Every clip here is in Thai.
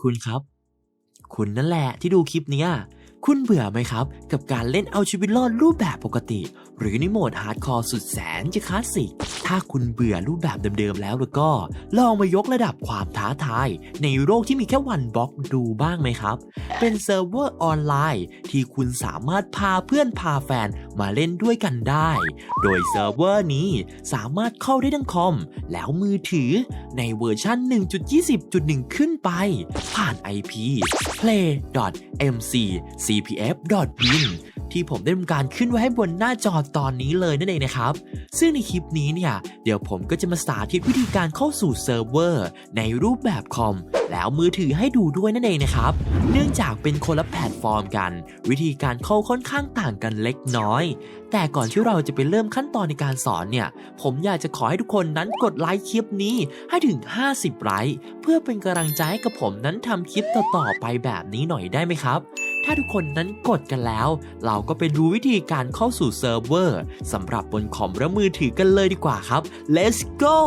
คุณครับ คุณนั่นแหละที่ดูคลิปนี้คุณเบื่อไหมครับ กับการเล่นเอาชีวิตรอดรูปแบบปกติ หรือในโหมดฮาร์ดคอร์สุดแสนจะคลาสสิก ถ้าคุณเบื่อรูปแบบเดิมๆแล้วแล้วก็ลองมายกระดับความท้าทาย ในโลกที่มีแค่วันบล็อกดูบ้างไหมครับ เป็นเซิร์ฟเวอร์ออนไลน์ ที่คุณสามารถพาเพื่อนพาแฟนมาเล่นด้วยกันได้ โดยเซิร์ฟเวอร์นี้สามารถเข้าได้ทั้งคอม แล้วมือถือในเวอร์ชัน1.20.1 ขึ้นไป ผ่าน IP play.mccpf.win ที่ผมได้ทำการขึ้นไว้ให้บนหน้าจอตอนนี้เลยนั่นเองนะครับ ซึ่งในคลิปนี้เนี่ยเดี๋ยวผมก็จะมาสาธิตวิธีการเข้าสู่เซิร์ฟเวอร์ในรูปแบบคอม แล้วมือถือให้ดูด้วยนั่นเองนะครับ เนื่องจากเป็นคนละแพลตฟอร์มกัน วิธีการเข้าค่อนข้างต่างกันเล็กน้อย แต่ก่อนที่เราจะไปเริ่มขั้นตอนในการสอนเนี่ย ผมอยากจะขอให้ทุกคนนั้นกดไลค์คลิปนี้ให้ถึง 50 ไลค์เพื่อเป็นกำลังใจให้กับผมนั้นทำคลิปต่อๆไปแบบนี้หน่อยได้ไหมครับ ถ้าทุกคนนั้นกดกันแล้ว เราก็ไปดูวิธีการเข้าสู่เซิร์ฟเวอร์สำหรับบนคอมและมือถือกันเลยดีกว่าครับ let's go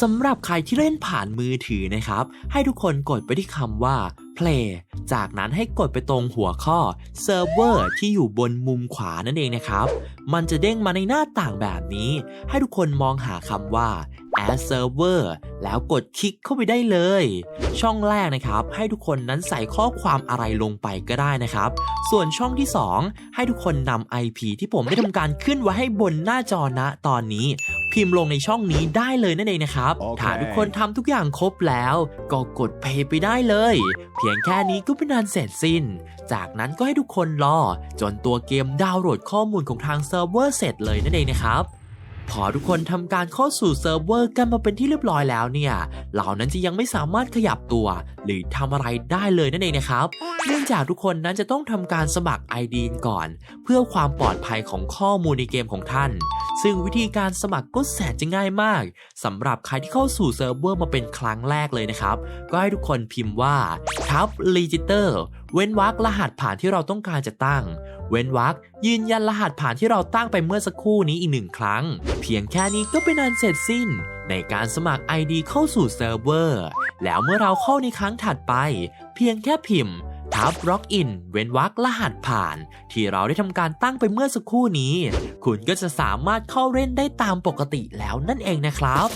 สำหรับใครที่เล่นผ่านมือถือนะครับ ให้ทุกคนกดไปที่คำว่า play จากนั้นให้กดไปตรงหัวข้อ server ที่อยู่บนมุมขวานั่นเองนะครับ มันจะเด้งมาในหน้าต่างแบบนี้ ให้ทุกคนมองหาคำว่า add server แล้วกดคลิกเข้าไปได้เลย ช่องแรกนะครับ ให้ทุกคนนั้นใส่ข้อความอะไรลงไปก็ได้นะครับ ส่วนช่องที่ 2 ให้ทุกคนนำ IP ที่ผมได้ทำการขึ้นไว้ให้บนหน้าจอณตอนนี้ พิมพ์ลงในช่องนี้ได้เลยนั่นเองนะครับโอเคถ้าทุกคนทำทุกอย่างครบแล้ว ก็กด play ไปได้เลย เพียงแค่นี้ก็เป็นอันเสร็จสิ้น จากนั้นก็ให้ทุกคนรอ จนตัวเกมดาวน์โหลดข้อมูลของทางเซิร์ฟเวอร์เสร็จเลยนั่นเองนะครับ พอทุกคนทำการเข้าสู่เซิร์ฟเวอร์กันมาเป็นที่เรียบร้อยแล้วเนี่ย เหล่านั้นจะยังไม่สามารถขยับตัว หรือทำอะไรได้เลยนั่นเองนะครับ เนื่องจากทุกคนนั้นจะต้องทำการสมัคร ID ก่อน เพื่อความปลอดภัยของข้อมูลในเกมของท่าน ซึ่งวิธีการสมัครก็แสนจะง่ายมากสำหรับใครที่เข้าสู่เซิร์ฟเวอร์มาเป็นครั้งแรกเลยนะครับ ก็ให้ทุกคนพิมพ์ว่าทับ register เว้นวรรครหัสผ่านที่เราต้องการจะตั้ง เว้นวรรคยืนยันรหัสผ่านที่เราตั้งไปเมื่อสักครู่นี้อีกหนึ่งครั้ง เพียงแค่นี้ก็เป็นอันเสร็จสิ้น ในการสมัคร ID เข้าสู่เซิร์ฟเวอร์ แล้วเมื่อเราเข้าในครั้งถัดไป เพียงแค่พิมพ์ ทับล็อกอินเว้นวรรครหัสผ่าน ที่เราได้ทำการตั้งไปเมื่อสักครู่นี้ คุณก็จะสามารถเข้าเล่นได้ตามปกติแล้วนั่นเองนะครับ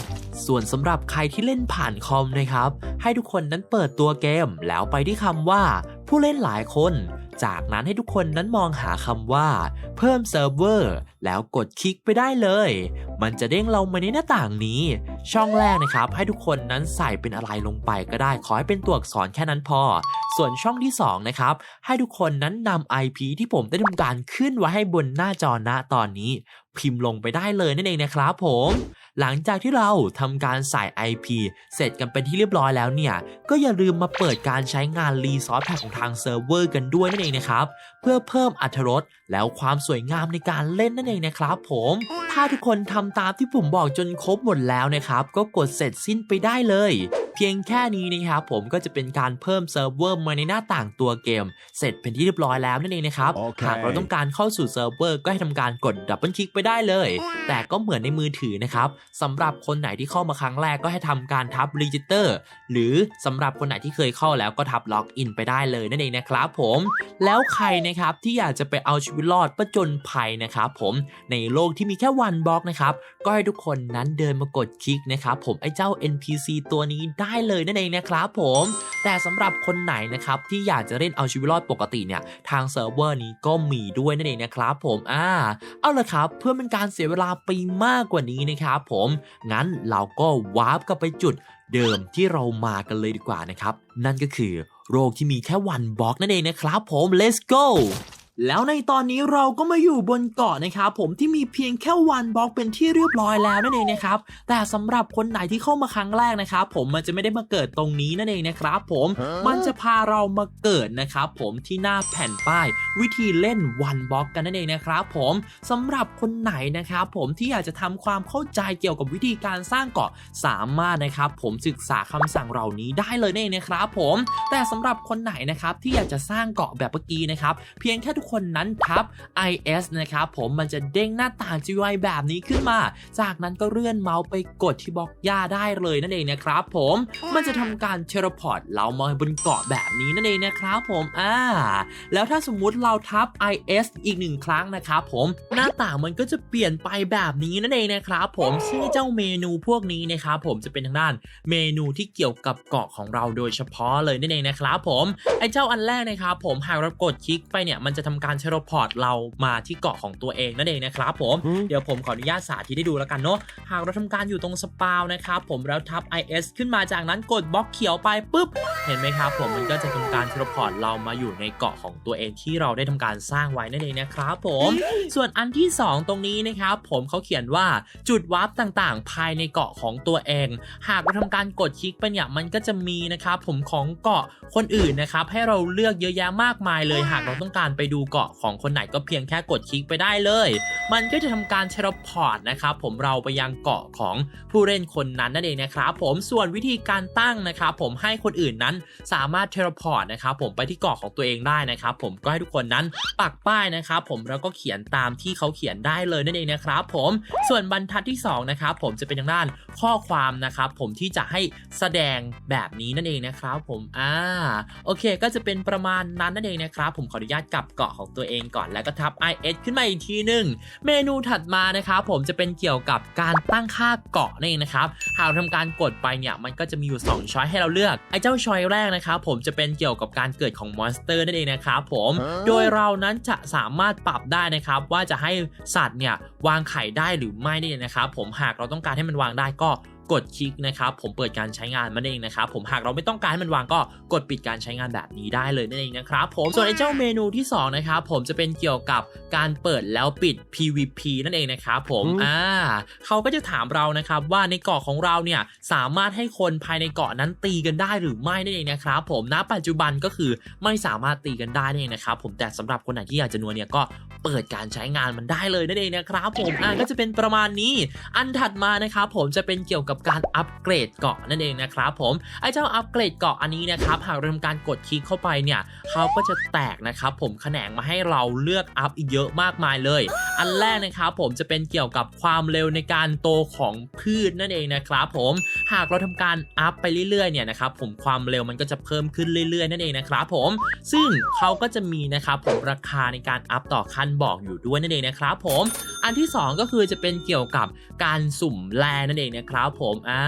ส่วนสำหรับใครที่เล่นผ่านคอมนะครับ ให้ทุกคนนั้นเปิดตัวเกม แล้วไปที่คำว่า ผู้เล่นหลายคน จากนั้นให้ทุกคนนั้นมองหาคำว่า เพิ่มเซิร์ฟเวอร์แล้วกดคลิกไปได้เลย มันจะเด้งเรามาในหน้าต่างนี้ ช่องแรกนะครับ ให้ทุกคนนั้นใส่เป็นอะไรลงไปก็ได้ ขอให้เป็นตัวอักษรแค่นั้นพอ ส่วนช่องที่2นะครับให้ทุกคนนั้นนำ IP ที่ผมได้ทำการขึ้นไว้ให้บนหน้าจอณตอนนี้ พิมพ์ลงไปได้เลยนั่นเองนะครับผม หลังจากที่เราทำการใส่ IP เสร็จกันเป็นที่เรียบร้อยแล้วเนี่ย ก็อย่าลืมมาเปิดการใช้งานรีซอสแพคของทางเซิร์ฟเวอร์กันด้วยนั่นเองนะครับ เพื่อเพิ่มอรรถรสแล้วความสวยงามในการเล่นนั่นเองนะครับผมถ้าทุกคนทำตามที่ผมบอกจนครบหมดแล้วนะครับ ก็กดเสร็จสิ้นไปได้เลย พียงแค่นี้นะครับผมก็จะเป็นการเพิ่มเซิร์ฟเวอร์มาในหน้าต่างตัวเกม เสร็จเป็นที่เรียบร้อยแล้วนั่นเองนะครับโอเคหากเราต้องการเข้าสู่เซิร์ฟเวอร์ก็ให้ทำการกดดับเบิลคลิกไปได้เลย แต่ก็เหมือนในมือถือนะครับสำหรับคนไหนที่เข้ามาครั้งแรกก็ให้ทำการทับรีจิสเตอร์หรือสำหรับคนไหนที่เคยเข้าแล้วก็ทับล็อกอินไปได้เลยนั่นเองนะครับผม แล้วใครนะครับที่อยากจะไปเอาชีวิตรอดประจนภัยนะครับผมในโลกที่มีแค่วันบล็อกนะครับก็ให้ทุกคนนั้นเดินมากดคลิกนะครับผมไอ้เจ้า NPC ตัวนี้ได้ได้เลยนั่นเองนะครับผม แต่สำหรับคนไหนนะครับที่อยากจะเล่นเอาชีวิตรอดปกติเนี่ยทางเซิร์ฟเวอร์นี้ก็มีด้วยนั่นเองนะครับผมอ่าเอาละครับเพื่อเป็นการเสียเวลาไปมากกว่านี้นะครับผม งั้นเราก็วาร์ปกลับไปจุดเดิมที่เรามากันเลยดีกว่านะครับ นั่นก็คือโรคที่มีแค่วันบล็อกนั่นเองนะครับผม let's go แล้วในตอนนี้เราก็มาอยู่บนเกาะนะครับผมที่มีเพียงแค่วันบล็อกเป็นที่เรียบร้อยแล้วนั่นเองนะครับแต่สำหรับคนไหนที่เข้ามาครั้งแรกนะครับผมมันจะไม่ได้มาเกิดตรงนี้นั่นเองนะครับผมฮะมันจะพาเรามาเกิดนะครับผมที่หน้าแผ่นป้าย วิธีเล่นวันบล็อกกันนั่นเองนะครับผมสำหรับคนไหนนะครับผมที่อยากจะทำความเข้าใจเกี่ยวกับวิธีการสร้างเกาะสามารถนะครับผมศึกษาคำสั่งเหล่านี้ได้เลยนั่นเองนะครับผมแต่สำหรับคนไหนนะครับที่อยากจะสร้างเกาะแบบเมื่อกี้นะครับเพียงแค่ทุกคนคนนั้นทับ IS นะครับผมมันจะเด้งหน้าต่าง GUI แบบนี้ขึ้นมา จากนั้นก็เลื่อนเมาส์ไปกดที่บล็อกหญ้าได้เลยนั่นเองนะครับผมมันจะทำการเทเลพอร์ตเรามาบนเกาะแบบนี้นั่นเองนะครับผมอ่าแล้วถ้าสมมุติเราทับ IS อีกหนึ่งครั้งนะครับผมหน้าต่างมันก็จะเปลี่ยนไปแบบนี้นั่นเองนะครับผมซึ่งเจ้าเมนูพวกนี้นะครับผมจะเป็นทางด้านเมนูที่เกี่ยวกับเกาะของเราโดยเฉพาะเลยนั่นเองนะครับผมไอ้เจ้าอันแรกนะครับผมหากเรากดคลิกไปเนี่ยมันจะทำการเทเลพอร์ตเรามาที่เกาะของตัวเองนั่นเองนะครับผม เดี๋ยวผมขออนุญาตสาธิตให้ดูแล้วกันเนาะ หากเราทำการอยู่ตรงสปาวนะครับผมแล้วทับ IS ขึ้นมาจากนั้นกดบล็อกเขียวไปปุ๊บ เห็นไหมครับผมมันก็จะทำการเทเลพอร์ตเรามาอยู่ในเกาะของตัวเองที่เราได้ทำการสร้างไว้นั่นเองนะครับผม ส่วนอันที่ 2 ตรงนี้นะครับผมเขาเขียนว่าจุดวาร์ปต่างๆ ภายในเกาะของตัวเอง หากเราทำการกดคลิกไปเนี่ยมันก็จะมีนะครับผมของเกาะคนอื่นนะครับให้เราเลือกเยอะแยะมากมายเลย หากเราต้องการไปดูเกาะของคนไหนก็เพียงแค่กดคลิกไปได้เลย มันก็จะทำการเทเลพอร์ตนะครับผมเราไปยังเกาะของผู้เล่นคนนั้นนั่นเองนะครับผมส่วนวิธีการตั้งนะครับผมให้คนอื่นนั้นสามารถเทเลพอร์ตนะครับผมไปที่เกาะของตัวเองได้นะครับผมก็ให้ทุกคนนั้นปักป้ายนะครับผมแล้วก็เขียนตามที่เขาเขียนได้เลยนั่นเองนะครับผมส่วนบรรทัดที่สองนะครับผมจะเป็นทางด้านข้อความนะครับผมที่จะให้แสดงแบบนี้นั่นเองนะครับผมอ่าโอเค ก็จะเป็นประมาณนั้นนั่นเองนะครับผมขออนุญาตกลับเกาะของตัวเองก่อนแล้วก็ทับ IS ขึ้นมาอีกทีหนึ่งเมนูถัดมานะครับผมจะเป็นเกี่ยวกับการตั้งค่าเกาะนั่นเองนะครับหากเราทำการกดไปเนี่ยมันก็จะมีอยู่ 2 ช้อยให้เราเลือกไอ้เจ้าช้อยแรกนะครับผมจะเป็นเกี่ยวกับการเกิดของมอนสเตอร์นั่นเองนะครับผมโดยเรานั้นจะสามารถปรับได้นะครับว่าจะให้สัตว์เนี่ยวางไข่ได้หรือไม่นี่นะครับผมหากเราต้องการให้มันวางได้ก็ กดคลิกนะครับผมเปิดการใช้งานมันเองนะครับผมหากเราไม่ต้องการให้มันวางก็กดปิดการใช้งานแบบนี้ได้เลยนั่นเองนะครับผมส่วนไอ้เจ้าเมนูที่สองนะครับผมจะเป็นเกี่ยวกับการเปิดแล้วปิด PVP นั่นเองนะครับผมอืมอ่าเขาก็จะถามเรานะครับว่าในเกาะของเราเนี่ยสามารถให้คนภายในเกาะนั้นตีกันได้หรือไม่นั่นเองนะครับผมณปัจจุบันก็คือไม่สามารถตีกันได้นั่นเองนะครับผมแต่สำหรับคนไหนที่อยากจะนัวเนี่ยก็เปิดการใช้งานมันได้เลยนั่นเองนะครับผมอ่าก็จะเป็นประมาณนี้ อันถัดมานะครับผมจะเป็นเกี่ยวกับการอัปเกรดเกาะนั่นเองนะครับผมไอ้เจ้าอัปเกรดเกาะอันนี้นะครับหากเราทำการกดคลิกเข้าไปเนี่ยเขาก็จะแตกนะครับผมแขนงมาให้เราเลือกอัพอีกเยอะมากมายเลย อันแรกนะครับผมจะเป็นเกี่ยวกับความเร็วในการโตของพืชนั่นเองนะครับผมหากเราทำการอัพไปเรื่อยๆเนี่ยนะครับผมความเร็วมันก็จะเพิ่มขึ้นเรื่อยๆ นั่นเองนะครับผมซึ่งเขาก็จะมีนะครับผมราคาในการอัพต่อขั้นบอกอยู่ด้วยนั่นเองนะครับผมอันที่ 2 ก็คือจะเป็นเกี่ยวกับการสุ่มแร่นั่นเองนะครับผมอ่า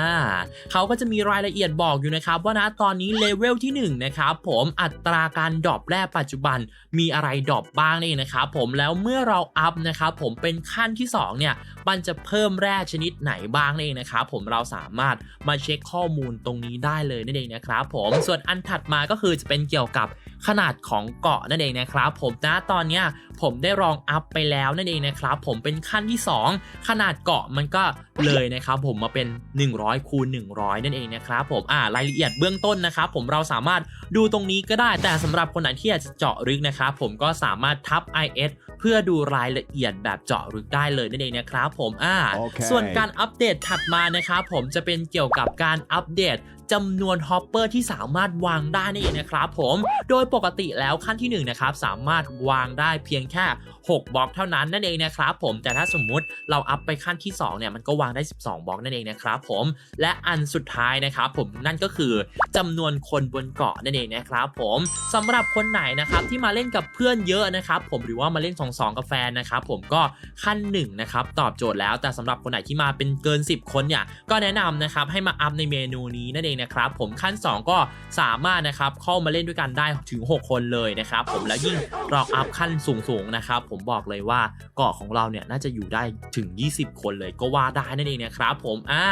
เขาก็จะมีรายละเอียดบอกอยู่นะครับว่านะตอนนี้เลเวลที่1นะครับผมอัตราการดรอปแร่ปัจจุบันมีอะไรดรอปบ้างนี่นะครับผมแล้วเมื่อเราอัพนะครับผมเป็นขั้นที่2เนี่ยมันจะเพิ่มแร่ชนิดไหนบ้างนั่เองนะครับผมเราสามารถมาเช็คข้อมูลตรงนี้ได้เลยนั่นเองนะครับผมส่วนอันถัดมาก็คือจะเป็นเกี่ยวกับ ขนาดของเกาะนั่นเองนะครับ ผมนะตอนนี้ผมได้ลองอัพไปแล้วนั่นเองนะครับ ผมเป็นขั้นที่ 2 ขนาดเกาะมันก็เลยนะครับ ผมมาเป็น 100คูณ100 นั่นเองนะครับผมอ่ารายละเอียดเบื้องต้นนะครับ ผมเราสามารถดูตรงนี้ก็ได้ แต่สำหรับคนไหนที่อยากจะเจาะลึกนะครับผมก็สามารถทับ IS เพื่อดูรายละเอียดแบบเจาะลึกได้เลยนั่นเองนะครับผมอ่าโอเคส่วนการอัปเดตถัดมานะครับผมจะเป็นเกี่ยวกับการอัปเดตจำนวนฮอปเปอร์ที่สามารถวางได้นั่นเองนะครับผม โดยปกติแล้วขั้นที่1นะครับสามารถวางได้เพียงแค่ 6บล็อกเท่านั้นนั่นเองนะครับผมแต่ถ้าสมมุติเราอัพไปขั้นที่2เนี่ยมันก็วางได้ 12บล็อกนั่นเองนะครับผมและอันสุดท้ายนะครับผมนั่นก็คือจำนวนคนบนเกาะนั่นเองนะครับผมสำหรับคนไหนนะครับที่มาเล่นกับเพื่อนเยอะนะครับผมหรือว่ามาเล่น2 2กับแฟนนะครับผมก็ขั้น1นะครับตอบโจทย์แล้วแต่สำหรับคนไหนที่มาเป็นเกิน 10 คนเนี่ยก็แนะนำนะครับให้มาอัพในเมนูนี้นั่นเองนะครับผมขั้น 2 ก็สามารถนะครับเข้ามาเล่นด้วยกันได้ถึง 6 คนเลยนะครับผมแล้วยิ่งเราอัพขั้นสูงๆนะครับผมบอกเลยว่าเกาะของเราเนี่ยน่าจะอยู่ได้ถึง 20 คนเลยก็ว่าได้นั่นเองนะครับผมอ่า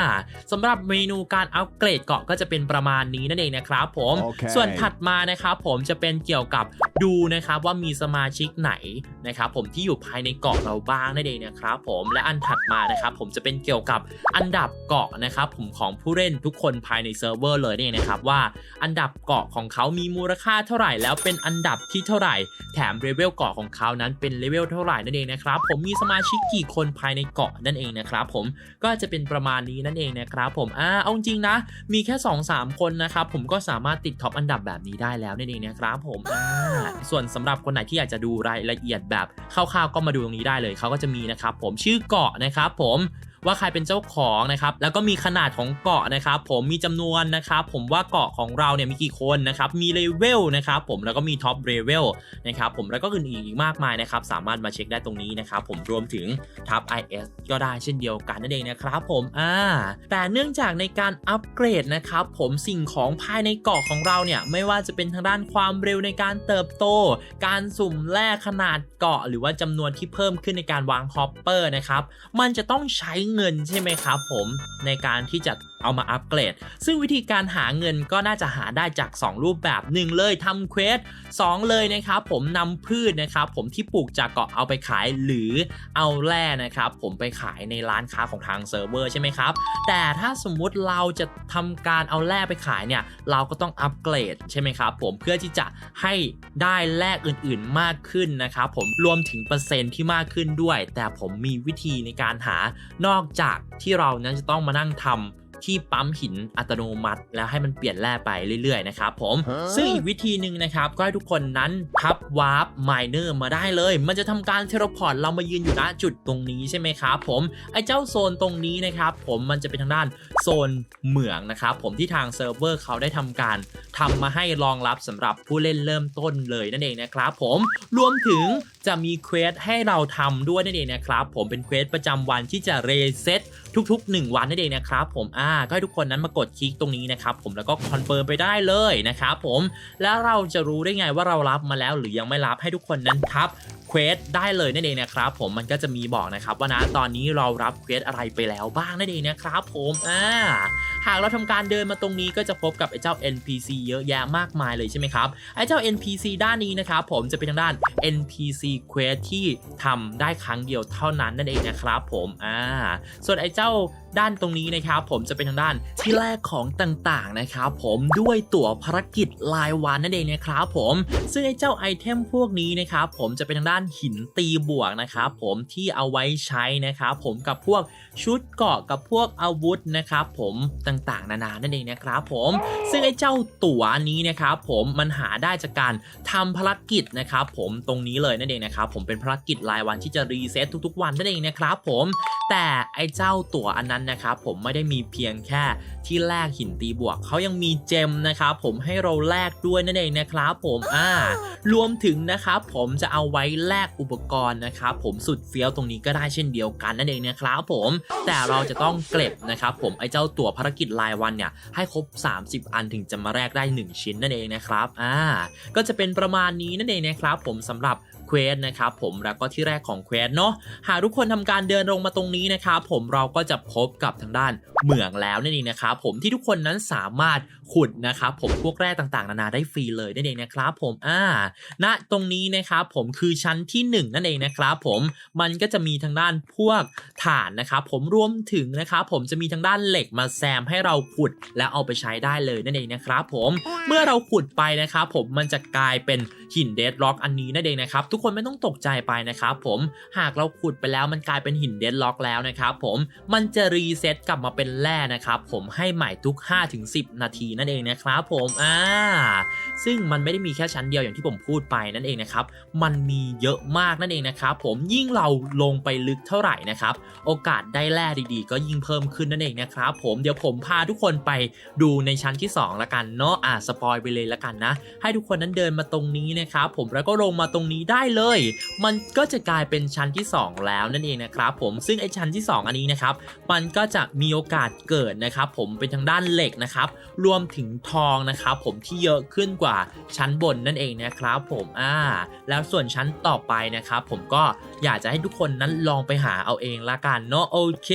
สำหรับเมนูการอัปเกรดเกาะก็จะเป็นประมาณนี้นั่นเองนะครับผมโอเคส่วนถัดมานะครับผมจะเป็นเกี่ยวกับดูนะครับว่ามีสมาชิกไหนนะครับผมที่อยู่ภายในเกาะเราบ้างนั่นเองนะครับผมและอันถัดมานะครับผมจะเป็นเกี่ยวกับอันดับเกาะนะครับผมของผู้เล่นทุกคนภายในเซิร์ฟเวอร์เวอร์เลยนี่นะครับว่าอันดับเกาะของเขามีมูลค่าเท่าไหร่ แล้วเป็นอันดับที่เท่าไหร่ แถมเลเวลเกาะของเขานั้นเป็นเลเวลเท่าไหร่นั่นเองนะครับผมมีสมาชิกกี่คนภายในเกาะนั่นเองนะครับผมก็จะเป็นประมาณนี้นั่นเองนะครับผมอ่าเอาจริงนะ มีแค่ 2-3 คนนะครับผมก็สามารถติดท็อปอันดับแบบนี้ได้แล้วนั่นเองนะครับผมอ่าส่วนสำหรับคนไหนที่อยากจะดูรายละเอียดแบบคร่าวๆก็มาดูตรงนี้ได้เลยเขาก็จะมีนะครับผมชื่อเกาะนะครับผม ว่าใครเป็นเจ้าของนะครับแล้วก็มีขนาดของเกาะนะครับผมมีจำนวนนะครับผมว่าเกาะของเราเนี่ยมีกี่คนนะครับมีเลเวลนะครับผมแล้วก็มีท็อปเลเวลนะครับผมแล้วก็อื่นๆอีกมากมายนะครับสามารถมาเช็คได้ตรงนี้นะครับผมรวมถึงทับ IS ก็ได้เช่นเดียวกันนั่นเองนะครับผมอ่าแต่เนื่องจากในการอัปเกรดนะครับผมสิ่งของภายในเกาะของเราเนี่ยไม่ว่าจะเป็นทางด้านความเร็วในการเติบโต การสุ่มแร่ขนาดเกาะ หรือว่าจำนวนที่เพิ่มขึ้นในการวางฮอปเปอร์นะครับมันจะต้องใช้เงินใช่ไหมครับผมในการที่จะ เอามาอัปเกรด ซึ่งวิธีการหาเงินก็น่าจะหาได้จาก 2 รูปแบบ 1 เลยทำเควส2เลยนะครับผมนำพืชนะครับผมที่ปลูกจากเกาะเอาไปขายหรือเอาแร่นะครับผมไปขายในร้านค้าของทางเซิร์ฟเวอร์ใช่ไหมครับ แต่ถ้าสมมุติเราจะทำการเอาแร่ไปขายเนี่ยเราก็ต้องอัปเกรดใช่ไหมครับผมเพื่อที่จะให้ได้แร่อื่น ๆมากขึ้นนะครับผมรวมถึงเปอร์เซ็นต์ที่มากขึ้นด้วย แต่ผมมีวิธีในการหานอกจากที่เรานั้นจะต้องมานั่งทำ ที่ปั๊มหินอัตโนมัติ แล้วให้มันเปลี่ยนแร่ไปเรื่อยๆนะครับผมซึ่งอีกวิธีหนึ่งนะครับก็ให้ทุกคนนั้นทับวาร์ปไมเนอร์มาได้เลย มันจะทำการเทเลพอร์ตเรามายืนอยู่ณจุดตรงนี้ใช่ไหมครับผมไอ้เจ้าโซนตรงนี้นะครับผมมันจะเป็นทางด้านโซนเหมืองนะครับผมที่ทางเซิร์ฟเวอร์เขาได้ทำการทำมาให้รองรับสำหรับผู้เล่นเริ่มต้นเลยนั่นเองนะครับผมรวมถึงจะมีเควสให้เราทำด้วยนั่นเองนะครับ ผมเป็นเควสประจำวันที่จะเรเซ็ตทุก ๆ 1 วันนั่นเองนะครับผมอ่าก็ให้ทุกคนนั้นมากดคลิกตรงนี้นะครับผมแล้วก็คอนเฟิร์มไปได้เลยนะครับผมแล้วเราจะรู้ได้ไงว่าเรารับมาแล้วหรือยังไม่รับให้ทุกคนนั้นทับเควสได้เลยนั่นเองนะครับผมมันก็จะมีบอกนะครับว่านะตอนนี้เรารับเควสอะไรไปแล้วบ้างนั่นเองนะครับผมอ่าหากเราทำการเดินมาตรงนี้ก็จะพบกับไอ้เจ้า NPC เยอะแยะมากมายเลยใช่ไหมครับไอ้เจ้า NPC ด้านนี้นะครับผมจะเป็นทางด้าน NPC ีเควสที่ทำได้ครั้งเดียวเท่านั้นนั่นเองนะครับผมอ่าส่วนไอ้เจ้าด้านตรงนี้นะครับผมจะเป็นทางด้านที่แรกของต่างๆนะครับผมด้วยตั๋วภารกิจรายวันนั่นเองนะครับผมซึ่งไอ้เจ้าไอเทมพวกนี้นะครับผมจะเป็นทางด้านหินตีบวกนะครับผมที่เอาไว้ใช้นะครับผมกับพวกชุดเกราะกับพวกอาวุธนะครับผมต่างๆ นานานั่นเองนะครับผมซึ่งไอ้เจ้าตั๋วนี้นะครับผมมันหาได้จากการทำภารกิจนะครับผมตรงนี้เลยนั่นเองนะครับผมเป็นภารกิจรายวันที่จะรีเซ็ตทุกๆ วันนั่นเองนะครับผม แต่ไอ้เจ้าตั๋วอันนั้นนะครับผมไม่ได้มีเพียงแค่ที่แลกหินตีบวกเขายังมีเจมนะครับผมให้เราแลกด้วยนั่นเองนะครับผมอ่ารวมถึงนะครับผมจะเอาไว้แลกอุปกรณ์นะครับผมสุดเฟี้ยวตรงนี้ก็ได้เช่นเดียวกันนั่นเองนะครับผมแต่เราจะต้องเก็บนะครับผมไอ้เจ้าตั๋วภารกิจรายวันเนี่ยให้ครบ 30 อันถึงจะมาแลกได้ 1 ชิ้นนั่นเองนะครับอ่าก็จะเป็นประมาณนี้นั่นเองนะครับผมสำหรับ เควสนะครับผมแล้วก็ที่แรกของเควสเนาะหากทุกคนทำการเดินลงมาตรงนี้นะครับผมเราก็จะพบกับทางด้านเหมืองแล้วนั่นเองนะครับผมที่ทุกคนนั้นสามารถ ขุดนะครับผมพวกแร่ต่างๆ นานาได้ฟรีเลยนั่นเองนะครับผมอ่าณตรงนี้นะครับผมคือชั้นที่หนึ่งนั่นเองนะครับผมมันก็จะมีทางด้านพวกฐานนะครับผมรวมถึงนะครับผมจะมีทางด้านเหล็กมาแซมให้เราขุดแล้วเอาไปใช้ได้เลยนั่นเองนะครับผมเมื่อเราขุดไปนะครับผมมันจะกลายเป็นหินเดดล็อกอันนี้นั่นเองนะครับทุกคนไม่ต้องตกใจไปนะครับผมหากเราขุดไปแล้วมันกลายเป็นหินเดดล็อกแล้วนะครับผมมันจะรีเซ็ตกลับมาเป็นแร่นะครับผมให้ใหม่ทุก 5-10 นาทีนั่นเองนะครับผมอ่าซึ่งมันไม่ได้มีแค่ชั้นเดียวอย่างที่ผมพูดไปนั่นเองนะครับมันมีเยอะมากนั่นเองนะครับผมยิ่งเราลงไปลึกเท่าไหร่นะครับโอกาสได้แร่ดีๆ ก็ยิ่งเพิ่มขึ้นนั่นเองนะครับผมเดี๋ยวผมพาทุกคนไปดูในชั้นที่2ละกันเนาะอ่าสปอยไปเลยละกันนะ ให้ทุกคนนั้นเดินมาตรงนี้นะครับผมแล้วก็ลงมาตรงนี้ได้เลย มันก็จะกลายเป็นชั้นที่ 2 แล้วนั่นเองนะครับผมซึ่งไอชั้นที่ 2 อันนี้นะครับมันก็จะมีโอกาสเกิดนะครับผมเป็นทางด้านเหล็กนะครับรวมถึงทองนะครับผมที่เยอะขึ้นกว่าชั้นบนนั่นเองนะครับผมอ่าแล้วส่วนชั้นต่อไปนะครับผมก็อยากจะให้ทุกคนนั้นลองไปหาเอาเองละกันเนาะโอเค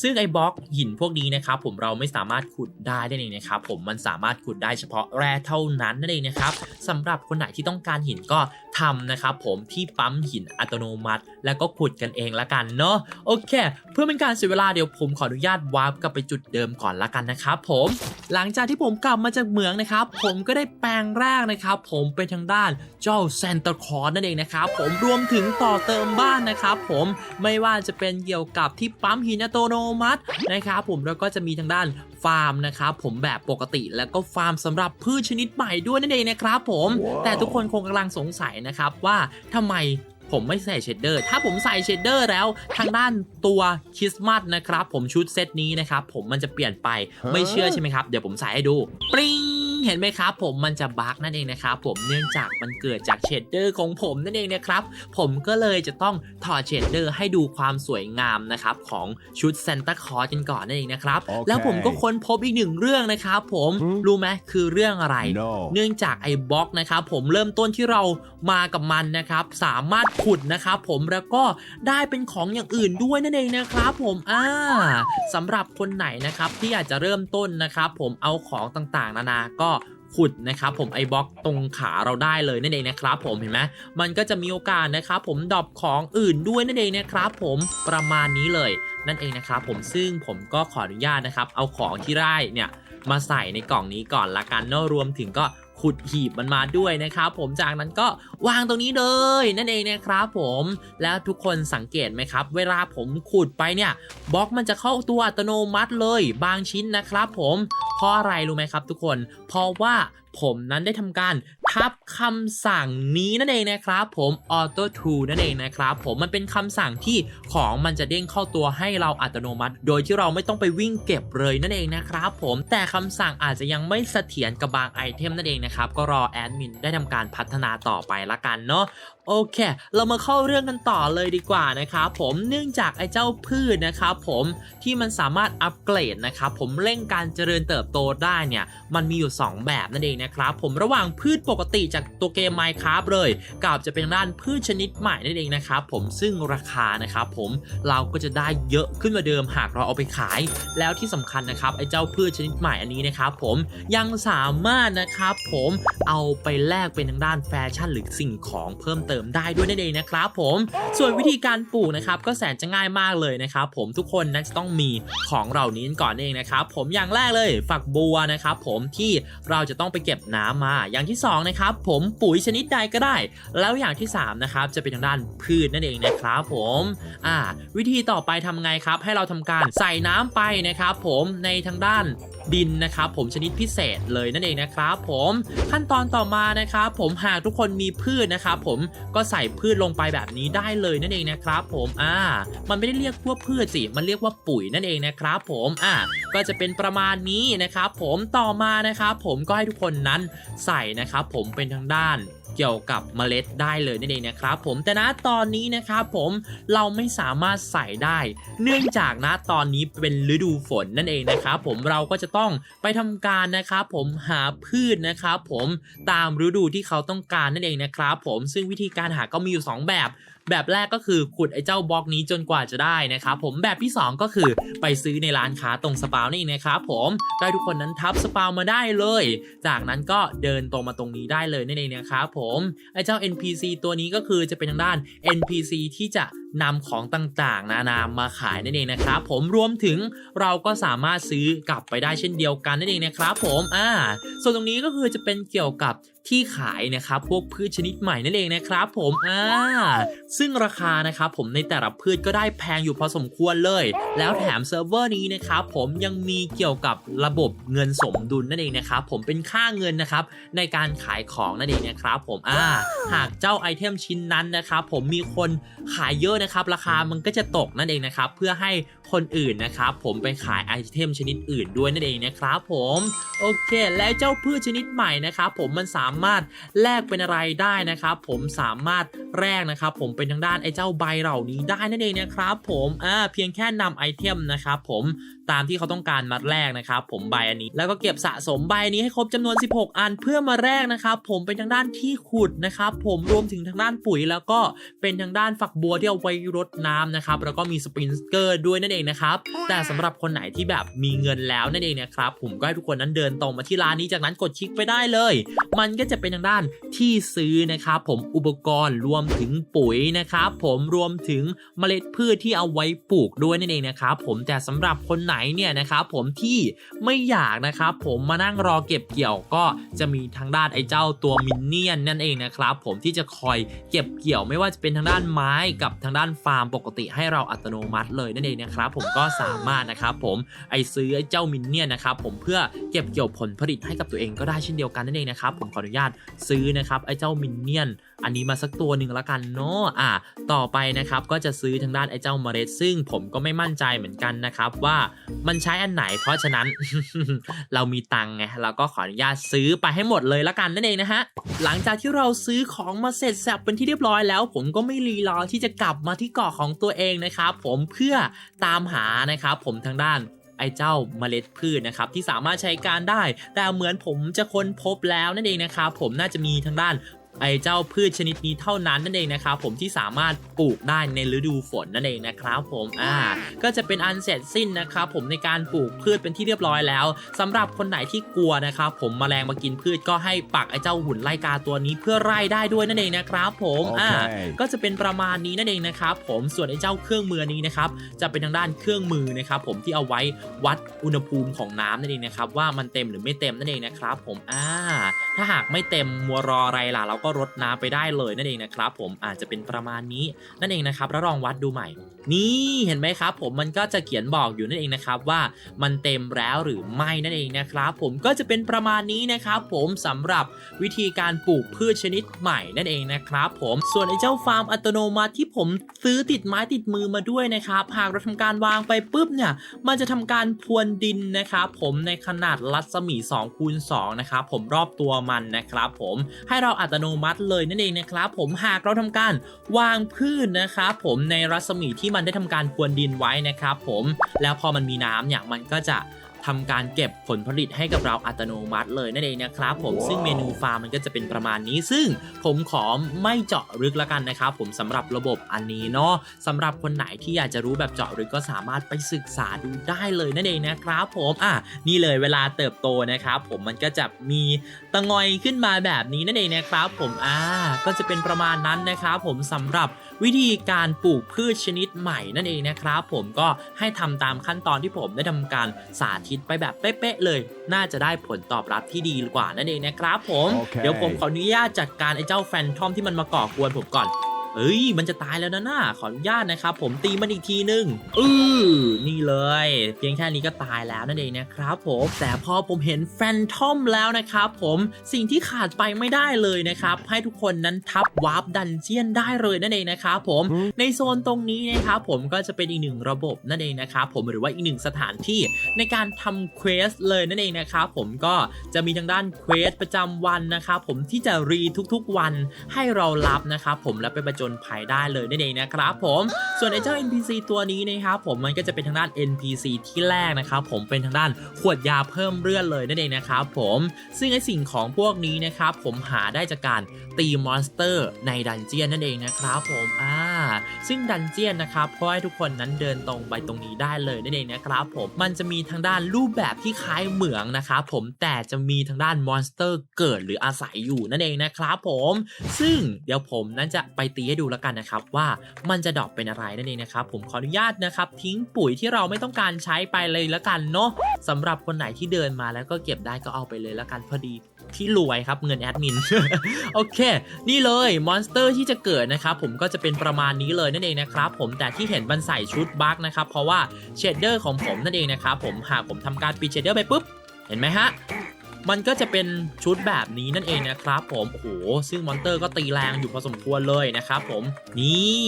ซึ่งไอ้บล็อกหินพวกนี้นะครับผมเราไม่สามารถขุดได้นั่นเองนะครับผมมันสามารถขุดได้เฉพาะแร่เท่านั้นนั่นเองนะครับสำหรับคนไหนที่ต้องการหินก็ทำนะครับผมที่ปั๊มหินอัตโนมัติ แล้วก็ขุดกันเองละกันเนาะโอเค เพื่อเป็นการเสียเวลาเดี๋ยวผมขออนุญาตวาร์ปกลับไปจุดเดิมก่อนละกันนะครับผมหลังจากที่ผมกลับมาจากเหมืองนะครับ ผมก็ได้แปลงร่างนะครับ ผมเป็นทางด้านเจ้าซนตาคลอสนั่นเองนะครับผมรวมถึงต่อเติมบ้านนะครับ ผมไม่ว่าจะเป็นเกี่ยวกับที่ปั๊มหินอัตโนมัตินะครับ ผมแล้วก็จะมีทางด้าน ฟาร์มนะครับผมแบบปกติแล้วก็ฟาร์มสำหรับพืชชนิดใหม่ด้วยนั่นเองนะครับผมแต่ทุกคนคงกำลังสงสัยนะครับว่าทำไมผมไม่ใส่เชดเดอร์ ถ้าผมใส่เชดเดอร์แล้วทางด้านตัวคริสต์มาสนะครับ ผมชุดเซตนี้นะครับ ผมมันจะเปลี่ยนไป ไม่เชื่อใช่ไหมครับ เดี๋ยวผมใส่ให้ดู ปริ้ง เห็นไหมครับผมมันจะบั๊กนั่นเองนะครับผมเนื่องจากมันเกิดจากเชดเดอร์ของผมนั่นเองนะครับผมก็เลยจะต้องถอดเชดเดอร์ให้ดูความสวยงามนะครับของชุดซานตาคลอสกันก่อนนั่นเองนะครับโอเคแล้วผมก็ค้นพบอีกหนึ่งเรื่องนะครับผมหืมรู้ไหมคือเรื่องอะไร No. เนื่องจากไอ้บล็อกนะครับผมเริ่มต้นที่เรามากับมันนะครับ สามารถขุดนะครับผมแล้วก็ได้เป็นของอย่างอื่นด้วยนั่นเองนะครับผมอ่าสำหรับคนไหนนะครับที่อยากจะเริ่มต้นนะครับผมเอาของต่างๆ นานาก็ ขุดนะครับผมไอ้บล็อกตรงขาเราได้เลยนั่นเองนะครับผมเห็นไหมมันก็จะมีโอกาสนะครับผมดรอปของอื่นด้วยนั่นเองนะครับผมประมาณนี้เลยนั่นเองนะครับผมซึ่งผมก็ขออนุญาตนะครับเอาของที่ได้เนี่ยมาใส่ในกล่องนี้ก่อนละกันเนอะรวมถึงก็ ขุดหีบมันมาด้วยนะครับผมจากนั้นก็วางตรงนี้เลยนั่นเองนะครับผมแล้วทุกคนสังเกตไหมครับ เวลาผมขุดไปเนี่ยบล็อกมันจะเข้าตัวอัตโนมัติเลยบางชิ้นนะครับผมเพราะอะไรรู้ไหมครับทุกคน เพราะว่าผมนั้นได้ทำการทับคำสั่งนี้นั่นเองนะครับ ผม auto to นั่นเองนะครับ ผมมันเป็นคำสั่งที่ของมันจะเด้งเข้าตัวให้เราอัตโนมัติ โดยที่เราไม่ต้องไปวิ่งเก็บเลยนั่นเองนะครับผมแต่คำสั่งอาจจะยังไม่เสถียรกับบางไอเทมนั่นเองนะครับก็รอแอดมินได้ทำการพัฒนาต่อไปละกันเนาะโอเค เรามาเข้าเรื่องกันต่อเลยดีกว่านะครับผมเนื่องจากไอ้เจ้าพืชนะครับผมที่มันสามารถอัปเกรดนะครับผมเร่งการเจริญเติบโตได้เนี่ยมันมีอยู่ 2 แบบนั่นเองนะครับผมระหว่างพืชปกติจากตัวเกม Minecraft เลยกับจะเป็นด้านพืชชนิดใหม่นั่นเองนะครับผมซึ่งราคานะครับผมเราก็จะได้เยอะขึ้นกว่าเดิมหากเราเอาไปขาย แล้วที่สำคัญนะครับไอ้เจ้าพืชชนิดใหม่อันนี้นะครับผมยังสามารถนะครับผมเอาไปแลกเป็นทางด้านแฟชั่นหรือสิ่งของเพิ่มเติมได้ด้วยนั่นเองนะครับผมส่วนวิธีการปลูกนะครับก็แสนจะง่ายมากเลยนะครับผมทุกคนนั้นจะต้องมีของเหล่านี้ก่อนเองนะครับผมอย่างแรกเลยฝักบัวนะครับผมที่เราจะต้องไปเก็บน้ำมา อย่างที่สองนะครับผมปุ๋ยชนิดใดก็ได้ แล้วอย่างที่สามนะครับจะเป็นทางด้านพืชนั่นเองนะครับผมอ่าวิธีต่อไปทำไงครับ ให้เราทำการใส่น้ำไปนะครับผมในทางด้าน ดินนะครับผมชนิดพิเศษเลยนั่นเองนะครับผมขั้นตอนต่อมานะครับผมหากทุกคนมีพืชนะครับผมก็ใส่พืชลงไปแบบนี้ได้เลยนั่นเองนะครับผมอ่ามันไม่ได้เรียกว่าพืชสิมันเรียกว่าปุ๋ยนั่นเองนะครับผมอ่าก็จะเป็นประมาณนี้นะครับผมต่อมานะครับผมก็ให้ทุกคนนั้นใส่นะครับผมเป็นทางด้าน เกี่ยวกับเมล็ดได้เลยนั่นเองนะครับผมแต่นะตอนนี้นะครับผมเราไม่สามารถใส่ได้ เนื่องจากณตอนนี้เป็นฤดูฝนนั่นเองนะครับผมเราก็จะต้องไปทำการนะครับผมหาพืชนะครับผมตามฤดูที่เขาต้องการนั่นเองนะครับผมซึ่งวิธีการหาก็มีอยู่ 2 แบบ แบบแรกก็คือขุดไอ้เจ้าบล็อกนี้จนกว่าจะได้นะครับผมแบบที่ 2 ก็คือไปซื้อในร้านค้าตรงสปาวนี่นะครับผมได้ทุกคนนั้นทับสปาวมาได้เลย จากนั้นก็เดินตรงมาตรงนี้ได้เลยนั่นเองนะครับผมไอ้เจ้า NPC ตัวนี้ก็คือจะเป็นทางด้าน NPC ที่จะนำของต่างๆ นานามาขายนั่นเองนะครับผมรวมถึงเราก็สามารถซื้อกลับไปได้เช่นเดียวกันนั่นเองนะครับผมอ่าส่วนตรงนี้ก็คือจะเป็นเกี่ยวกับที่ขายนะครับพวกพืชชนิดใหม่นั่นเองนะครับ ผมอ่าซึ่งราคานะครับผมในแต่ละพืชก็ได้แพงอยู่พอสมควรเลย แล้วแถมเซิร์ฟเวอร์นี้นะครับผมยังมีเกี่ยวกับระบบเงินสมดุลนั่นเองนะครับผมเป็นค่าเงินนะครับในการขายของนั่นเองนะครับผมอ่าหากเจ้าไอเทมชิ้นนั้นนะครับผมมีคนขายเยอะนะครับ ราคามันก็จะตกนั่นเองนะครับเพื่อให้คนอื่นนะครับผมไปขายไอเทมชนิดอื่นด้วยนั่นเองนะครับผมโอเค แล้วเจ้าพืชชนิดใหม่นะครับผมมันสาามารถแลกเป็นอะไรได้นะครับ ผมสามารถแลกนะครับ ผมเป็นทางด้านไอ้เจ้าใบเหล่านี้ได้นั่นเองนะครับ ผมอ่าเพียงแค่นำไอเทมนะครับ ผม ตามที่เขาต้องการมาแลกนะครับผมใบอันนี้ แล้วก็เก็บสะสมใบนี้ให้ครบจำนวน 16 อันเพื่อมาแลกนะครับผมเป็นทางด้านที่ขุดนะครับผมรวมถึงทางด้านปุ๋ย แล้วก็เป็นทางด้านฝักบัวที่เอาไว้รดน้ำนะครับแล้วก็มีสปริงเกอร์ด้วยนั่นเองนะครับแต่สำหรับคนไหนที่แบบมีเงินแล้วนั่นเองนะครับผมก็ให้ทุกคนนั้นเดินตรงมาที่ร้านนี้จากนั้นกดคลิกไปได้เลย มันก็จะเป็นทางด้านที่ซื้อนะครับผมอุปกรณ์รวมถึงปุ๋ยนะครับผมรวมถึงเมล็ดพืชที่เอาไว้ปลูกด้วยนั่นเองนะครับผมแต่สำหรับคนไหนเนี่ยนะครับผมที่ไม่อยากนะครับผมมานั่งรอเก็บเกี่ยวก็จะมีทางด้านไอ้เจ้าตัวมินเนี่ยนนั่นเองนะครับผมที่จะคอยเก็บเกี่ยวไม่ว่าจะเป็นทางด้านไม้กับทางด้านฟาร์มปกติให้เราอัตโนมัติเลยนั่นเองนะครับผมก็สามารถนะครับผมไอซื้อไอ้เจ้ามินเนี่ยนนะครับผมเพื่อเก็บเกี่ยวผลผลิตให้กับตัวเองก็ได้เช่นเดียวกันนั่นเองนะครับผมขออนุญาตซื้อนะครับไอ้เจ้ามินเนี่ยนอันนี้มาสักตัวหนึ่งละกันเนาะอะต่อไปนะครับก็จะซื้อทางด้านไอ้เจ้าเมล็ดซึ่งผมก็ไม่มั่นใจเหมือนกันนะครับว่ามันใช้อันไหน เพราะฉะนั้น เรามีตังไงเราก็ขออนุญาตซื้อไปให้หมดเลยละกันนั่นเองนะฮะหลังจากที่เราซื้อของมาเสร็จสับเป็นที่เรียบร้อยแล้ว ผมก็ไม่รีรอที่จะกลับมาที่เกาะของตัวเองนะครับผมเพื่อตามหานะครับผมทางด้านไอ้เจ้าเมล็ดพืชนะครับที่สามารถใช้การได้ แต่เหมือนผมจะค้นพบแล้วนั่นเองนะครับผมน่าจะมีทางด้าน ไอ้เจ้าพืชชนิดนี้เท่านั้นนั่นเองนะครับผมที่สามารถปลูกได้ในฤดูฝนนั่นเองนะครับผมอ่าก็จะเป็นอันเสร็จสิ้นนะครับผมในการปลูกพืชเป็นที่เรียบร้อยแล้วสำหรับคนไหนที่กลัวนะครับผมแมลงมากินพืชก็ให้ปักไอ้เจ้าหุ่นไล่กาตัวนี้เพื่อไล่ได้ด้วยนั่นเองนะครับผมอ่า Okay. ก็จะเป็นประมาณนี้นั่นเองนะครับผมส่วนไอ้เจ้าเครื่องมือนี้นะครับจะเป็นทางด้านเครื่องมือนะครับผมที่เอาไว้วัดอุณหภูมิของน้ำนั่นเองนะครับว่ามันเต็มหรือไม่เต็มนั่นเองนะครับผมอ่าถ้าหากไม่เต็มมัวรออะไรล่ะเราก็รดน้ำไปได้เลยนั่นเองนะครับผมอาจจะเป็นประมาณนี้นั่นเองนะครับแล้วลองวัดดูใหม่ นี่เห็นไหมครับ ผมมันก็จะเขียนบอกอยู่นั่นเองนะครับว่ามันเต็มแล้วหรือไม่นั่นเองนะครับผมก็จะเป็นประมาณนี้นะครับผมสำหรับวิธีการปลูกพืชชนิดใหม่นั่นเองนะครับผมส่วนไอ้เจ้าฟาร์มอัตโนมัติที่ผมซื้อติดไม้ติดมือมาด้วยนะครับหากเราทำการวางไปปุ๊บเนี่ยมันจะทำการพรวนดินนะครับผมในขนาดรัศมี2คูณ2นะครับผมรอบตัวมันนะครับผมให้เราอัตโนมัติเลยนั่นเองนะครับ ผมหากเราทำการวางพืชนะครับผมในรัศมีที่มันได้ทำการพรวนดินไว้นะครับ ผมแล้วพอมันมีน้ำเนี่ยมันก็จะ ทำการเก็บผลผลิตให้กับเราอัตโนมัติเลยนั่นเองนะครับผมซึ่งเมนูฟาร์มมันก็จะเป็นประมาณนี้ ซึ่งผมขอไม่เจาะลึกแล้วกันนะครับผมสำหรับระบบอันนี้เนาะสำหรับคนไหนที่อยากจะรู้แบบเจาะลึกก็สามารถไปศึกษาดูได้เลยนั่นเองนะครับผมอะนี่เลยเวลาเติบโตนะครับผมมันก็จะมีตะงอยขึ้นมาแบบนี้นั่นเองนะครับผมอ่าก็จะเป็นประมาณนั้นนะครับผมสำหรับ วิธีการปลูกพืชชนิดใหม่นั่นเองนะครับผมก็ให้ทำตามขั้นตอนที่ผมได้ทำการสาธิตไปแบบเป๊ะๆเลย น่าจะได้ผลตอบรับที่ดีกว่านั่นเองนะครับผมโอเคเดี๋ยวผมขออนุญาตจัดการไอ้เจ้าแฟนทอมที่มันมาก่อกวนผมก่อน เอ้ย มันจะตายแล้วนะน่าขออนุญาตนะครับ ผมตีมันอีกทีนึงอือนี่เลย เพียงแค่นี้ก็ตายแล้วนั่นเองนะครับผมแต่พอผมเห็นแฟนทอมแล้วนะครับผมสิ่งที่ขาดไปไม่ได้เลยนะครับ ให้ทุกคนนั้นทับวาร์ปดันเจียนได้เลยนั่นเองนะครับผมในโซนตรงนี้นะครับผมก็จะเป็นอีกหนึ่งระบบนั่นเองนะครับผมหรือว่าอีกหนึ่งสถานที่ในการทำเควสเลยนั่นเองนะครับผมก็จะมีทางด้านเควสประจำวันนะครับผมที่จะรีทุกๆวันให้เรารับนะครับผมแล้วไปประจนภัยได้เลยนั่นเองนะครับผมส่วนไอ้เจ้า NPC ตัวนี้นะครับผมมันก็จะเป็นทางด้าน NPC ที่แรกนะครับผมเป็นทางด้านขวดยาเพิ่มเลือดเลยนั่นเองนะครับผมซึ่งไอ้สิ่งของพวกนี้นะครับผมหาได้จากการตีมอนสเตอร์ในดันเจียนนั่นเองนะครับผมอ่าซึ่งดันเจียนนะครับเพราะให้ทุกคนนั้นเดินตรงไปตรงนี้ได้เลยนั่นเองนะครับผมมันจะมีทางด้านรูปแบบที่คล้ายเหมืองนะครับผมแต่จะมีทางด้านมอนสเตอร์เกิดหรืออาศัยอยู่นั่นเองนะครับผมซึ่งเดี๋ยวผมนั้นจะไปตีให้ดูแล้วกันนะครับว่ามันจะดอปเป็นอะไรนั่นเองนะครับผมขออนุญาตนะครับทิ้งปุ๋ยที่เราไม่ต้องการใช้ไปเลยแล้วกันเนาะสำหรับคนไหนที่เดินมาแล้วก็เก็บได้ก็เอาไปเลยแล้วกันพอดีที่รวยครับเงินแอดมินโอเคนี่เลยมอนสเตอร์ที่จะเกิดนะครับผมก็จะเป็นประมาณนี้เลยนั่นเองนะครับผมแต่ที่เห็นมันใส่ชุดบั๊กนะครับเพราะว่าเชดเดอร์ของผมนั่นเองนะครับผมหากผมทำการปิดเชดเดอร์ไปปุ๊บเห็นไหมฮะมันก็จะเป็นชุดแบบนี้นั่นเองนะครับผม โอ้โห ซึ่งมอนเตอร์ก็ตีแรงอยู่พอสมควรเลยนะครับผม นี่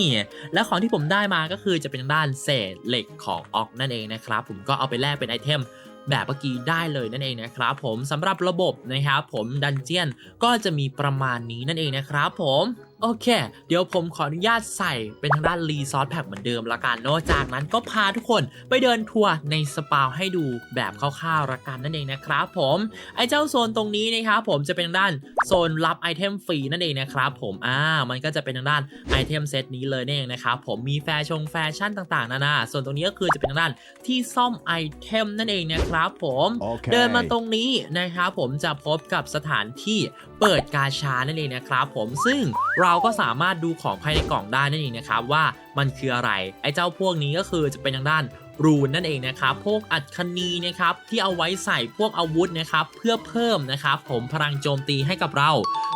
และของที่ผมได้มาก็คือจะเป็นด้านเศษเหล็กของออกนั่นเองนะครับ ผมก็เอาไปแลกเป็นไอเทม แบบเมื่อกี้ได้เลยนั่นเองนะครับผมสำหรับระบบนะครับผมดันเจียนก็จะมีประมาณนี้นั่นเองนะครับผม โอเค เดี๋ยวผมขออนุญาตใส่เป็นทางด้านรีซอสแพ็กเหมือนเดิมละกันเนาะจากนั้นก็พาทุกคนไปเดินทัวร์ในสปาวให้ดูแบบคร่าวๆละกันนั่นเองนะครับผมไอ้เจ้าโซนตรงนี้นะครับผมจะเป็นทางด้านโซนรับไอเทมฟรีนั่นเองนะครับผมอ่ามันก็จะเป็นทางด้านไอเทมเซตนี้เลยนั่นเองนะครับผมมีแฟชั่นแฟชั่นต่างๆนานาส่วนตรงนี้ก็คือจะเป็นทางด้านที่ซ่อมไอเทมนั่นเองนะครับผม Okay. เดินมาตรงนี้นะครับผมจะพบกับสถานที่เปิดกาชานั่นเองนะครับผมซึ่งเราราก็สามารถดูของภายในกล่องได้นั่นเองนะครับว่ามันคืออะไร ไอ้เจ้าพวกนี้ก็คือจะเป็นทางด้านรูนนั่นเองนะครับพวกอัดคณีนะครับที่เอาไว้ใส่พวกอาวุธนะครับเพื่อเพิ่มนะครับผมพลังโจมตีให้กับเรา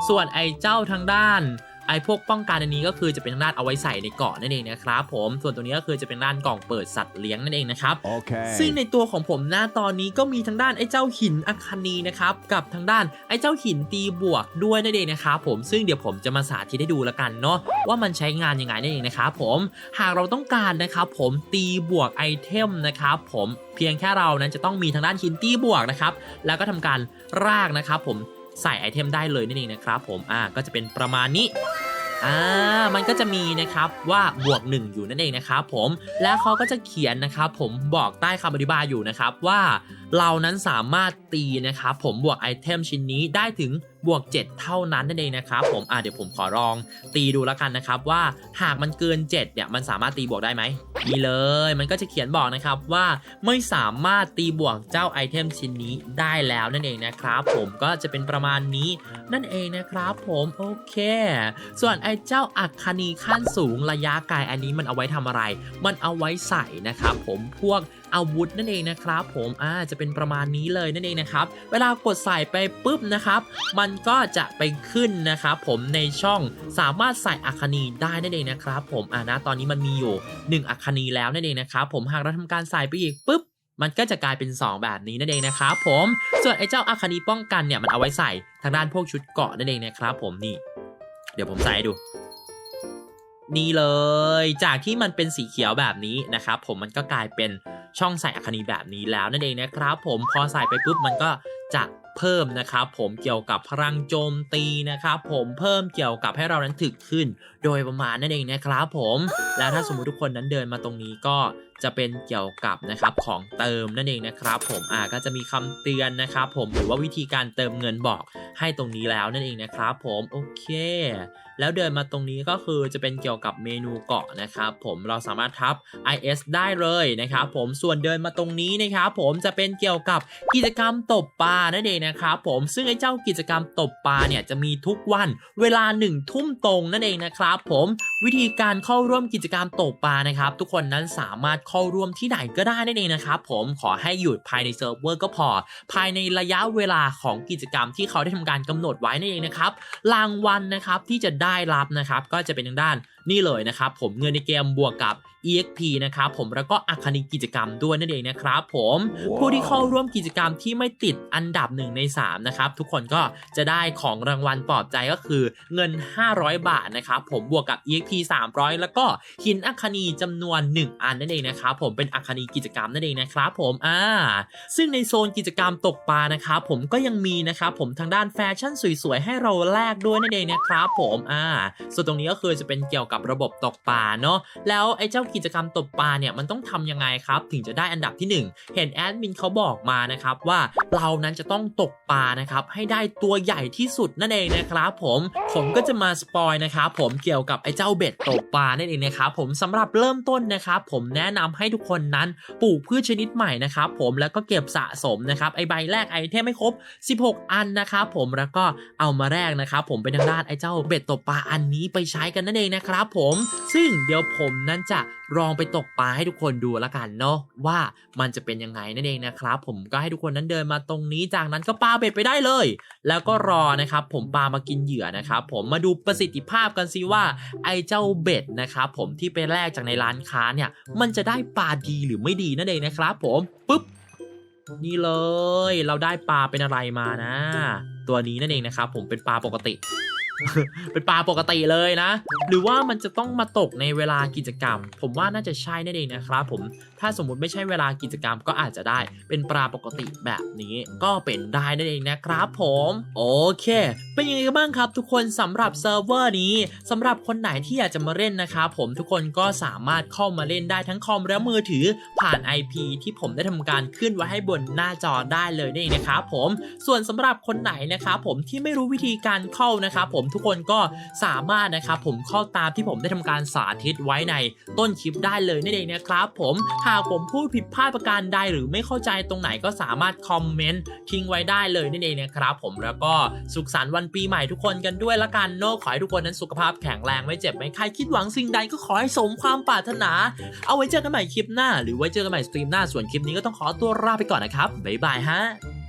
ส่วนไอ้เจ้าทางด้าน ไอ้พวกป้องกันอันนี้ก็คือจะเป็นทางด้านเอาไว้ใส่ในเกาะนั่นเองนะครับผมส่วนตัวนี้ก็คือจะเป็นด้านกล่องเปิดสัตว์เลี้ยงนั่นเองนะครับ Okay. ซึ่งในตัวของผมหน้าตอนนี้ก็มีทางด้านไอ้เจ้าหินอัคนีนะครับกับทางด้านไอ้เจ้าหินตีบวกด้วยนั่นเองนะครับผมซึ่งเดี๋ยวผมจะมาสาธิตให้ดูแล้วกันเนาะว่ามันใช้งานยังไงนั่นเองนะครับผมหากเราต้องการนะครับผมตีบวกไอเทมนะครับผมเพียงแค่เรานั้นจะต้องมีทางด้านหินตีบวกนะครับแล้วก็ทำการรากนะครับผม ใส่ไอเทมได้เลยนั่นเองนะครับผมอ่าก็จะเป็นประมาณนี้อ่ามันก็จะมีนะครับว่าบวก 1 อยู่นั่นเองนะครับผมและเขาก็จะเขียนนะครับผมบอกใต้คำอธิบายอยู่นะครับว่าเรานั้นสามารถตีนะครับผมบวกไอเทมชิ้นนี้ได้ถึงบวก 7 เท่านั้นนั่นเองนะครับผมอ่าเดี๋ยวผมขอลองตีดูแล้วกันนะครับว่าหากมันเกิน 7เนี่ยมันสามารถตีบวกได้ไหมนี่เลยมันก็จะเขียนบอกนะครับว่าไม่สามารถตีบวกเจ้าไอเทมชิ้นนี้ได้แล้วนั่นเองนะครับผมก็จะเป็นประมาณนี้นั่นเองนะครับผมโอเค ส่วนไอเจ้าอัคคณีขั้นสูงระยะไกลอันนี้มันเอาไว้ทำอะไร มันเอาไว้ใส่นะครับผมพวกอาวุธนั่นเองนะครับ ผมอ่าจะเป็นประมาณนี้เลยนั่นเองนะครับ เวลากดใส่ไปปุ๊บนะครับ มันก็จะไปขึ้นนะครับผมในช่องสามารถใส่อัคคณีได้นั่นเองนะครับ ผมอ่านะตอนนี้มันมีอยู่ 1 อัคคณีแล้วนั่นเองนะครับผมหากเราทำการใส่ไปอีกปุ๊บมันก็จะกลายเป็น 2 แบบนี้นั่นเองนะครับผม ส่วนไอ้เจ้าอาคานีป้องกันเนี่ยมันเอาไว้ใส่ทางด้านพวกชุดเกาะนั่นเองนะครับผมนี่ เดี๋ยวผมใส่ให้ดู นี่เลย จากที่มันเป็นสีเขียวแบบนี้นะครับผมมันก็กลายเป็น ช่องใส่อัคนีแบบนี้แล้วนั่นเองนะครับผมพอใส่ไปปุ๊บมันก็จะเพิ่มนะครับผมเกี่ยวกับพลังโจมตีนะครับผมเพิ่มเกี่ยวกับให้เรานั้นถึกขึ้น โดยประมาณนั่นเองนะครับผม แล้วถ้าสมมุติทุกคนนั้นเดินมาตรงนี้ก็จะเป็นเกี่ยวกับนะครับของเติมนั่นเองนะครับผมอ่าก็จะมีคำเตือนนะครับผมหรือว่าวิธีการเติมเงินบอกให้ตรงนี้แล้วนั่นเองนะครับผมโอเค แล้วเดินมาตรงนี้ก็คือจะเป็นเกี่ยวกับเมนูเกาะนะครับผมเราสามารถทับ IS ได้เลยนะครับผมส่วนเดินมาตรงนี้นะครับผมจะเป็นเกี่ยวกับกิจกรรมตบปลานั่นเองนะครับผมซึ่งไอ้เจ้ากิจกรรมตบปลาเนี่ยจะมีทุกวันเวลา1นึ่ทุ่มตรงนั่นเองนะครับผมวิธีการเข้าร่วมกิจกรรมตกปลานะครับ ทุกคนนั้นสามารถเข้าร่วมที่ไหนก็ได้นั่นเองนะครับผมขอให้อยู่ภายในเซิร์ฟเวอร์ก็พอ ภายในระยะเวลาของกิจกรรมที่เขาได้ทำการกำหนดไว้นั่นเองนะครับรางวัลนะครับที่จะได้รับนะครับก็จะเป็นทางด้าน นี่เลยนะครับผมเงินในเกมบวกกับ EXP นะครับผมแล้วก็อัคคณิกิจกรรมด้วยนั่นเองนะครับผมผู้ที่เข้าร่วมกิจกรรมที่ไม่ติดอันดับ1ใน3นะครับทุกคนก็จะได้ของรางวัลปลอบใจก็คือเงิน 500 บาทนะครับผมบวกกับ EXP 300 แล้วก็หินอัคคณีจำนวน 1 อันนั่นเองนะครับผมเป็นอัคคณีกิจกรรมนั่นเองนะครับผมอ่าซึ่งในโซนกิจกรรมตกปลานะครับผมก็ยังมีนะครับผมทางด้านแฟชั่นสวยๆให้เราแลกด้วยนั่นเองนะครับผมอ่าส่วนตรงนี้ก็คือจะเป็นเกี่ยวกับระบบตกปลาเนาะแล้วไอ้เจ้ากิจกรรมตกปลาเนี่ยมันต้องทำยังไงครับ ถึงจะได้อันดับที่ 1 เห็นแอดมินเขาบอกมานะครับว่าเรานั้นจะต้องตกปลานะครับให้ได้ตัวใหญ่ที่สุดนั่นเองนะครับผมผมก็จะมาสปอยนะครับผมเกี่ยวกับไอ้เจ้าเบ็ดตกปลานั่นเองนะครับผมสำหรับเริ่มต้นนะครับผมแนะนำให้ทุกคนนั้นปลูกพืชชนิดใหม่นะครับผมแล้วก็เก็บสะสมนะครับไอ้ใบแรกไอเทมไม่ครบ 16 อันนะครับผมแล้วก็เอามาแรกนะครับผมเป็นทางด้านไอ้เจ้าเบ็ดตกปลาอันนี้ไปใช้กันนั่นเองนะครับผมซึ่งเดี๋ยวผมนั้นจะลองไปตกปลาให้ทุกคนดูล้วกันเนาะว่ามันจะเป็นยังไงนั่นเองนะครับผมก็ให้ทุกคนนั้นเดินมาตรงนี้จากนั้นก็ปาเบ็ดไปได้เลย แล้วก็รอนะครับผมปลามากินเหยื่อนะครับผมมาดูประสิทธิภาพกันซิว่าไอ้เจ้าเบ็ดนะครับผมที่ไปแลกจากในร้านค้าเนี่ยมันจะได้ปลาดีหรือไม่ดีนั่นเองนะครับผมปุ๊บนี่เลย เราได้ปลาเป็นอะไรมานะ ตัวนี้นั่นเองนะครับผมเป็นปลาปกติ เป็นปลาปกติเลยนะ หรือว่ามันจะต้องมาตกในเวลากิจกรรม ผมว่าน่าจะใช่นั่นเองนะครับผมถ้าสมมุติไม่ใช่เวลากิจกรรมก็อาจจะได้เป็นปลาปกติแบบนี้ก็เป็นได้นั่นเองนะครับผมโอเค เป็นยังไงกันบ้างครับ ทุกคนสำหรับเซิร์ฟเวอร์นี้สำหรับคนไหนที่อยากจะมาเล่นนะครับผมทุกคนก็สามารถเข้ามาเล่นได้ทั้งคอมและมือถือผ่าน IP ที่ผมได้ทำการขึ้นไว้ให้บนหน้าจอได้เลยนั่นเองนะครับผมส่วนสำหรับคนไหนนะครับผมที่ไม่รู้วิธีการเข้านะครับผมทุกคนก็สามารถนะครับผมเข้าตามที่ผมได้ทำการสาธิตไว้ในต้นคลิปได้เลยนั่นเองนะครับผมหากผมพูดผิดพลาดประการใดหรือไม่เข้าใจตรงไหนก็สามารถคอมเมนต์ทิ้งไว้ได้เลยนั่นเองนะครับผมแล้วก็สุขสันต์วันปีใหม่ทุกคนกันด้วยละกันเนอะขอให้ทุกคนนั้นสุขภาพแข็งแรงไม่เจ็บไม่ไข้คิดหวังสิ่งใดก็ขอให้สมความปรารถนา เอาไว้เจอกันใหม่คลิปหน้า หรือไว้เจอกันใหม่สตรีมหน้าส่วนคลิปนี้ก็ต้องขอตัวลาไปก่อนนะครับบ๊ายบายฮะ